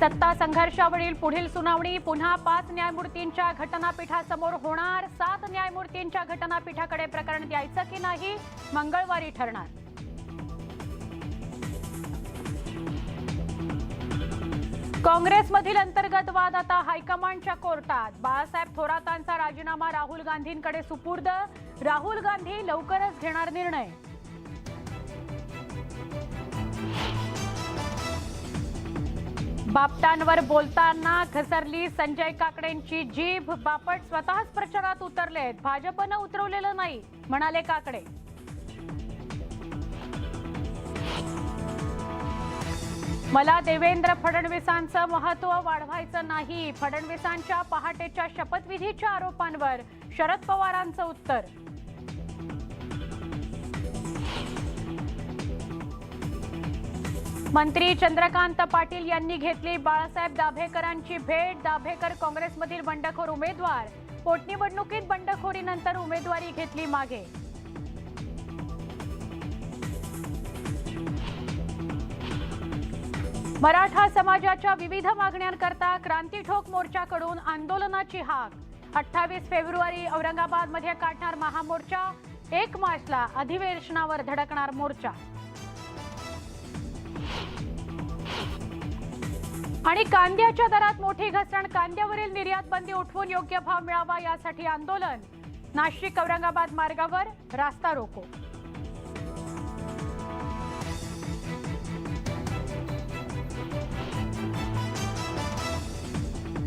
सत्ता संघर्षावरील पुढील सुनावणी पुन्हा पाच न्यायमूर्तींच्या घटनापीठासमोर होणार. सात न्यायमूर्तींच्या घटनापीठाकडे प्रकरण द्यायचं की नाही मंगळवारी ठरणार. काँग्रेसमधील अंतर्गत वाद आता हायकमांडच्या कोर्टात. बाळासाहेब थोरातांचा राजीनामा राहुल गांधींकडे सुपूर्द. राहुल गांधी लवकरच घेणार निर्णय. बापटांवर बोलताना घसरली संजय काकडेंची जीभ. बापट स्वतःच प्रचारात उतरले आहेत भाजपनं उतरवलेलं नाही म्हणाले काकडे. मला देवेंद्र फडणवीसांचं महत्त्व वाढवायचं नाही. फडणवीसांच्या पहाटेच्या शपथविधीच्या आरोपांवर शरद पवारांचं उत्तर. मंत्री चंद्रकांत पाटील यांनी घेतली बाळासाहेब दाभेकरांची भेट. दाभेकर काँग्रेसमधील बंडखोर उमेदवार. पोटनिवडणुकीत बंडखोरीनंतर उमेदवारी घेतली मागे. मराठा समाजाच्या विविध मागण्यांकरता क्रांतीठोक मोर्चाकडून आंदोलनाची हाक. अठ्ठावीस फेब्रुवारी औरंगाबादमध्ये काढणार महामोर्चा. एक मार्चला अधिवेशनावर धडकणार मोर्चा. आणि कांद्याच्या दरात मोठी घसरण कांद्यावरील निर्यात बंदी उठवून योग्य भाव मिळावा यासाठी आंदोलन. नाशिक औरंगाबाद मार्गावर रास्ता रोको.